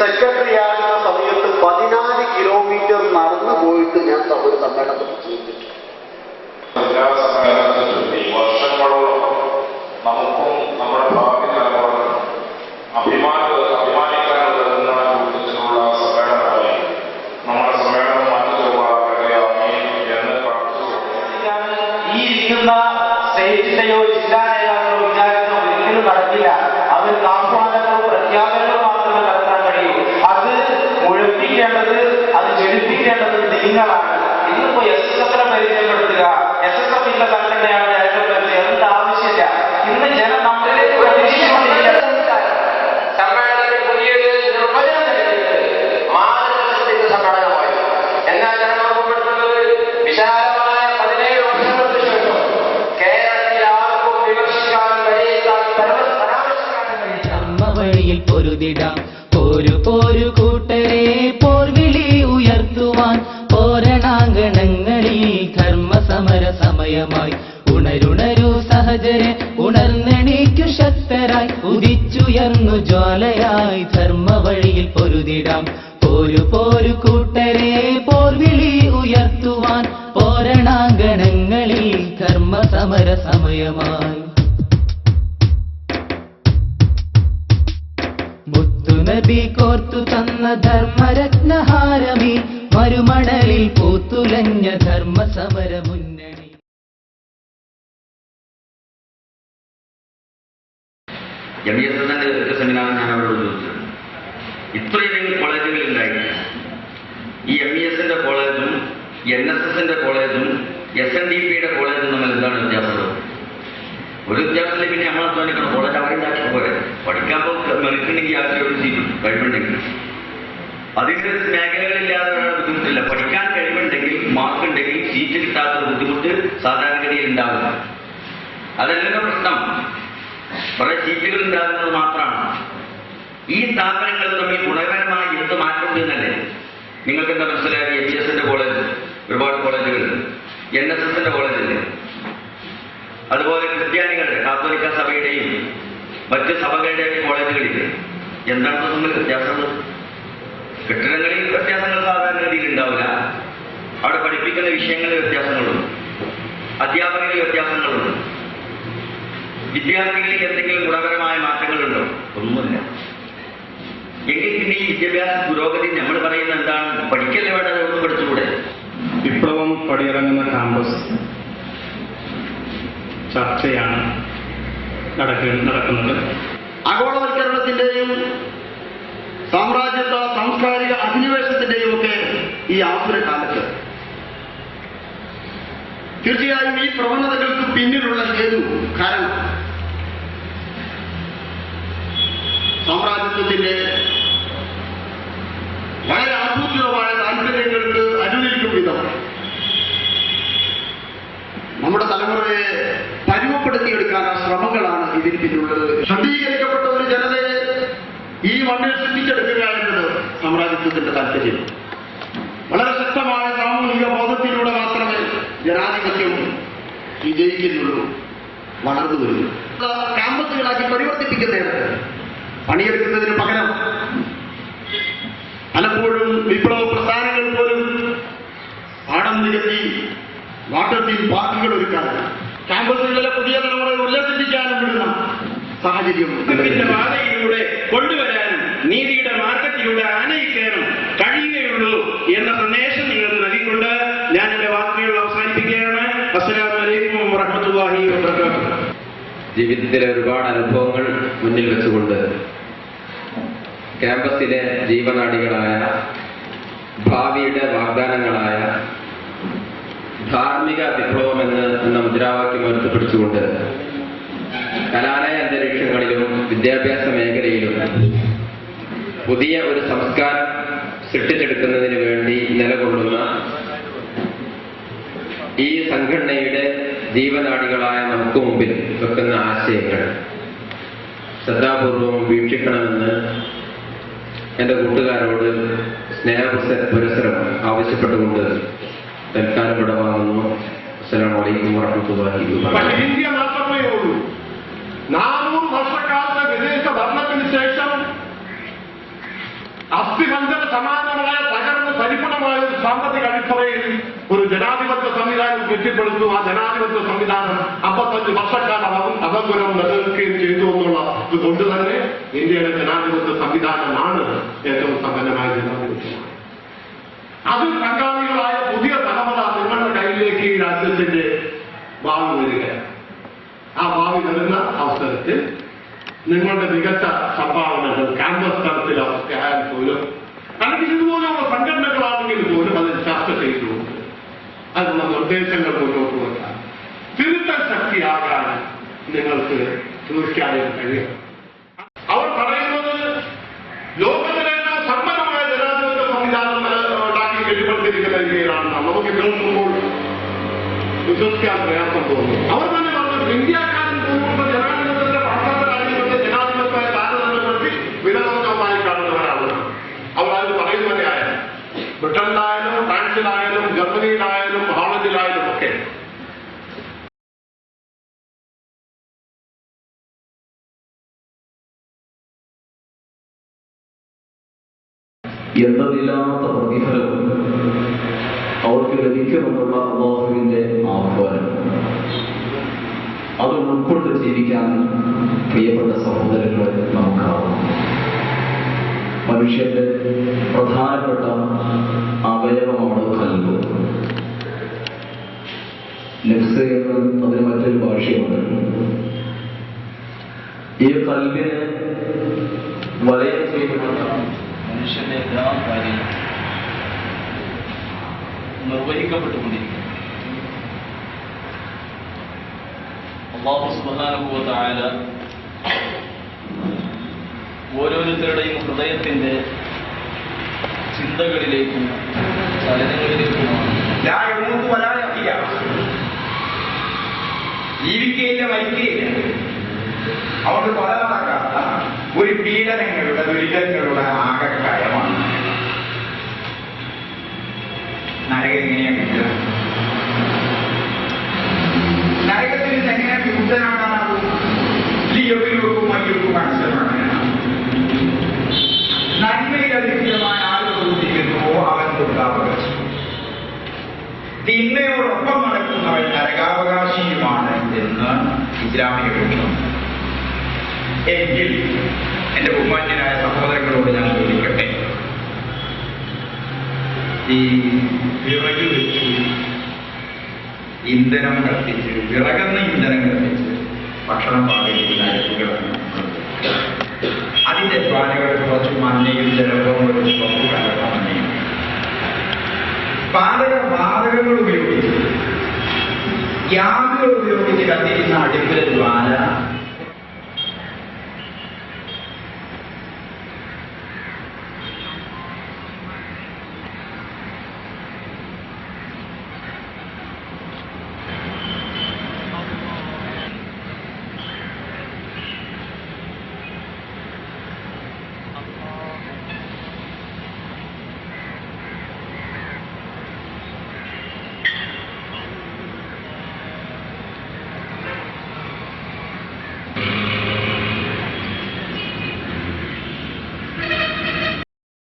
Secretary ആകുന്ന സമയത്ത് പതിനാല് കിലോമീറ്റർ നടന്നു പോയിട്ട് ഞാൻ ഒരു സമ്മേളനത്തിൽ ചെയ്തിട്ടുണ്ട് നിങ്ങളാണ് ഇന്നിപ്പോ എസ് എസ് എഫിനെ പരിചയപ്പെടുത്തുക എസ് എസ് എഫിന്റെ സംഘടനയാണ് രേഖപ്പെടുത്തുക എന്ത് ആവശ്യമില്ല. ഇന്ന് ജനം നമ്മളിലേക്ക് പ്രതീക്ഷിച്ചുകൊണ്ടിരിക്കുകയാണ് സമ്മേളനത്തിൽ പുതിയൊരു നിർവചനം നൽകിയത് മാനസിക സമ്മേളനമായി എന്നാൽ ഞാൻ ഓർമ്മപ്പെടുത്തുന്നത്? വിശാലമായ പതിനേഴ് വർഷങ്ങൾക്ക് ശേഷം കേരളത്തിൽ ആർക്കും വിമർശിക്കാനും വിലയിരുത്താനും പരമ- പരാമർശിക്കാനും കഴിയില്ല ധർമ്മവഴിയിൽ പൊരുതിടാം. ഉണരുണരു സഹജരെ ഉണർന്നെണീക്കു ശക്തരായി ഉദിച്ചുയർന്നു ജ്വാലയായി ധർമ്മ വഴിയിൽ പൊരുതിടാം. പോരു പോരു കൂട്ടരെ പോർവിളി ഉയർത്തുവാൻ പോരണാങ്കണങ്ങളിൽ ധർമ്മ സമര സമയമായി. മുത്തുനബി കോർത്തു തന്ന ധർമ്മരത്നഹാരമി മരുമണലിൽ പൂത്തുലഞ്ഞ ധർമ്മ മുന്നണി എം തന്നെ ദീർഘ സെമിനാർ ഞാൻ അവരോട് ചോദിച്ചിട്ടുണ്ട് കോളേജുകൾ ഉണ്ടായിരുന്നു ഈ എം ഇ എസിന്റെ കോളേജും എൻ എസ് എസിന്റെ കോളേജും എസ് എൻ ഡി പിയുടെ കോളേജും തമ്മിൽ എന്താണ് വ്യത്യാസം? ഒരു വ്യത്യാസത്തിൽ പിന്നെ നമ്മൾ അധ്വാനിക്കണം കോളേജ് അവരുണ്ടാക്കി പോരെ. പഠിക്കാൻ മെറിറ്റുണ്ടെങ്കിൽ ആ ഒരു സീറ്റും കഴിവുണ്ടെങ്കിൽ. അതിന്റെ മേഖലകളില്ലാതെ ബുദ്ധിമുട്ടില്ല. പഠിക്കാൻ കഴിവുണ്ടെങ്കിൽ മാർക്ക് ഉണ്ടെങ്കിൽ സീറ്റ് കിട്ടാത്ത ബുദ്ധിമുട്ട് സാധാരണഗതിയിൽ ഉണ്ടാകും അതല്ലല്ലോ പ്രശ്നം. കുറെ സീറ്റുകൾ ഉണ്ടാകുന്നത് മാത്രമാണ്. ഈ സ്ഥാപനങ്ങൾ തമ്മിൽ ഗുണകരമായി എന്ത് മാറ്റമുണ്ട് നിങ്ങൾക്ക് എന്താ മനസ്സിലായത്? എച്ച് എസ് എന്റെ കോളേജ് ഒരുപാട് കോളേജുകൾ എൻ എസ് എസിന്റെ കോളേജില്ലേ അതുപോലെ ക്രിസ്ത്യാനികളുടെ കാത്തോലിക്ക സഭയുടെയും മറ്റ് സഭകളുടെയും കോളേജുകളിൽ എന്താണ് തമ്മിൽ വ്യത്യാസം കെട്ടിടങ്ങളിൽ വ്യത്യാസങ്ങൾ സാധാരണഗതിയിൽ ഉണ്ടാവില്ല. അവിടെ പഠിപ്പിക്കുന്ന വിഷയങ്ങളിൽ വ്യത്യാസങ്ങളുണ്ട്. അധ്യാപകരിൽ വ്യത്യാസങ്ങളുണ്ട്. വിദ്യാർത്ഥികളിൽ എന്തെങ്കിലും ഗുണപരമായ മാറ്റങ്ങളുണ്ടോ? ഒന്നുമില്ല. എങ്കിൽ പിന്നെ ഈ വിദ്യാഭ്യാസ പുരോഗതി നമ്മൾ പറയുന്നത് എന്താണ്? പഠിക്കല്ലേ വേണ്ടത്? ഒന്നും പഠിച്ചുകൂടെ? വിപ്ലവം പടിയിറങ്ങുന്ന ക്യാമ്പസ് ചർച്ചയാണ് നടക്ക നടക്കുന്നത്. ആഗോളവൽക്കരണത്തിന്റെയും സാമ്രാജ്യത്വ സാംസ്കാരിക അധിനിവേശത്തിന്റെയും ഒക്കെ ഈ ആസുര കാലത്ത്. തീർച്ചയായും ഈ പ്രവണതകൾക്ക് പിന്നിലുള്ള ഹേതു കാരണം? സാമ്രാജ്യത്വത്തിന്റെ വളരെ ആസൂത്രിതമായ താല്പര്യങ്ങൾക്ക് അനുകരിക്കും വിധം. നമ്മുടെ തലമുറയെ പരുവപ്പെടുത്തിയെടുക്കാനുള്ള ശ്രമങ്ങളാണ് ഇതിന് പിന്നുള്ളത് ശുദ്ധീകരിക്കപ്പെട്ട ഒരു ജനതയെ ഈ മണ്ണിൽ സൃഷ്ടിച്ചെടുക്കുക എന്നത് സാമ്രാജ്യത്വത്തിന്റെ താല്പര്യം. വളരെ ശക്തമായ സാമൂഹിക ബോധത്തിലൂടെ മാത്രമേ ജനാധിപത്യം വിജയിക്കുന്നുള്ളൂ വളർന്നു വരുന്നു. ക്യാമ്പസുകളാക്കി പരിവർത്തിപ്പിക്കുന്നിടത്ത് പണിയെടുക്കുന്നതിന് പകരം പലപ്പോഴും വിപ്ലവ പ്രസ്ഥാനങ്ങൾ പോലും പാടം നികത്തി വാട്ടർ തീം പാർക്കുകൾ ഒരുക്കാനും ക്യാമ്പസുകളിലെ പുതിയ തലമുറയെ ഉല്ലസിപ്പിക്കാനും വിടുന്ന സാഹചര്യം പാതയിലൂടെ കൊണ്ടുവരാനും നീതിയുടെ മാർഗത്തിലൂടെ ആനയിക്കാനും കഴിയുകയുള്ളൂ എന്ന സന്ദേശം നിങ്ങൾക്ക് നൽകിക്കൊണ്ട് ഞാൻ എന്റെ വാക്കുകൾ അവസാനിപ്പിക്കുകയാണ്. അസ്സലാമലൈക്കും വറഹമത്തുള്ളാഹി വബറകാതുഹു. ജീവിതത്തിലെ ഒരുപാട് അനുഭവങ്ങൾ മുന്നിൽ വെച്ചുകൊണ്ട് ക്യാമ്പസിലെ ജീവനാടികളായ ഭാവിയുടെ വാഗ്ദാനങ്ങളായ ധാർമ്മിക വിപ്ലവം എന്ന് എന്ന മുദ്രാവാക്യം ഉയർത്തിപ്പിടിച്ചുകൊണ്ട് കലാലയ അന്തരീക്ഷങ്ങളിലും വിദ്യാഭ്യാസ മേഖലയിലും പുതിയ ഒരു സംസ്കാരം സൃഷ്ടിച്ചെടുക്കുന്നതിന് വേണ്ടി നിലകൊള്ളുന്ന ഈ സംഘടനയുടെ ജീവനാടികളായ നമുക്ക് മുമ്പിൽ വെക്കുന്ന ആശയങ്ങൾ. ശ്രദ്ധാപൂർവം വീക്ഷിക്കണമെന്ന് എന്റെ കൂട്ടുകാരോട് സ്നേഹപുര പുരസരം ആവശ്യപ്പെട്ടുകൊണ്ട് തൽക്കാലം വിടവാങ്ങുന്നു അസ്സലാമു അലൈക്കും വറഹ്മത്തുള്ളാഹി അസ്ഥിബന്ധന സമാനമായ തകർന്ന് പരിപൂർണമായ ഒരു സാമ്പത്തിക അടിത്തറയിൽ ഒരു ജനാധിപത്യ സംവിധാനം കെട്ടിപ്പടുത്തു ആ ജനാധിപത്യ സംവിധാനം അമ്പത്തഞ്ച് വർഷക്കാലം അവ- നിലനിൽക്കുകയും ചെയ്തു എന്നുള്ള ഇത് കൊണ്ട് തന്നെ ഇന്ത്യയുടെ ജനാധിപത്യ സംവിധാനമാണ് ഏറ്റവും സമ്പന്നമായ ജനാധിപത്യമാണ് അതിൽ പങ്കാളികളായ പുതിയ തലമുറ നിങ്ങളുടെ കയ്യിലേക്ക് ഈ രാജ്യത്തിന്റെ ഭാവി വരികയാണ്. ആ ഭാവി വരുന്ന അവസരത്തിൽ നിങ്ങളുടെ മികച്ച സംഭാവനകൾ ക്യാമ്പസ് തലത്തിലൊക്കെ ആയാൽ പോലും അല്ലെങ്കിൽ ഇതുപോലെയുള്ള സംഘടനകളാണെങ്കിൽ കഴിയും അവർ പറയുന്നത് ലോകത്തിലെല്ലാം സമ്പന്നമായ ജനാധിപത്യ സംവിധാനം ഉണ്ടാക്കി കെട്ടിപ്പടുത്തിരിക്കുന്ന രീതിയിലാണ് നമുക്ക് കേൾക്കുമ്പോൾ വിശ്വസിക്കാൻ പ്രയാസം തോന്നുന്നു അവർ തന്നെ പറഞ്ഞു ഇന്ത്യക്കാരൻ പോകുമ്പോൾ ജനാധിപത്യത്തിന്റെ പണ്ടത്തെ രാജ്യത്തെ ജനാധിപത്യത്തെ താരതമ്യപ്പെടുത്തി വിലമൊന്നമായി കാണുന്നവരാണ് അവർ അത് പറയുന്നവരെയായാലും ബ്രിട്ടനിലായാലും ഫ്രാൻസിലായാലും ജർമ്മനിയിലായാലും എന്നതില്ലാത്ത പ്രതിഫലവും അവർക്ക് ലഭിക്കുമെന്നുള്ള അള്ളാഹുവിന്റെ ആഹ്വാനം. അത് ഉൾക്കൊണ്ട് ജീവിക്കാൻ പ്രിയപ്പെട്ട സഹോദരങ്ങളെ നമുക്കാവും. മനുഷ്യന്റെ പ്രധാനപ്പെട്ട അവയവമാണ് കൽബ്. നെഫ്സ് എന്ന് അതിന് മറ്റൊരു ഭാഷയുണ്ട്. ഈ കൽബിന് വലയം ചെയ്യപ്പെട്ട മനുഷ്യന്റെ എല്ലാ കാര്യങ്ങളും നിർവഹിക്കപ്പെട്ടുകൊണ്ടിരിക്കുന്നു. അള്ളാഹു ഓരോരുത്തരുടെയും ഹൃദയത്തിന്റെ ചിന്തകളിലേക്കും ചലനങ്ങളിലേക്കുമാണ്. ജീവിക്കയില്ല മരിക്കുകയില്ല അവർക്ക് പല നടക്കാത്ത ഒരു പീഡനങ്ങളുടെ ദുരിതങ്ങളുടെ ആകക്കയമാണ് കിട്ടുക നരകത്തിൽ എങ്ങനെ അധികമായി ആര് പ്രവർത്തിക്കുന്നുവോ അവൻ ദുർഗാവകാശി. തിന്മയോടൊപ്പം നടക്കുന്നവൻ നരകാവകാശിയുമാണ് എന്ന് ഇസ്ലാമിക വീക്ഷണം എങ്കിൽ എന്റെ ബഹുമാന്യനായ സഹോദരങ്ങളോട് ഞാൻ ചോദിക്കട്ടെ? ഈ വിറക് വെച്ച് ഇന്ധനം കത്തിച്ച് വിറകുന്ന ഇന്ധനം കത്തിച്ച് ഭക്ഷണം പാകിക്കുന്ന അരിപ്പുകളാണ് അതിന്റെ ജ്വാലകൾ കുറച്ച് മഞ്ഞയും ജലവും ഒരു പാചക വാതകങ്ങൾ ഉപയോഗിച്ച് ഗ്യാസുകൾ ഉപയോഗിച്ച് കത്തിക്കുന്ന അടുപ്പിലെ ജ്വാല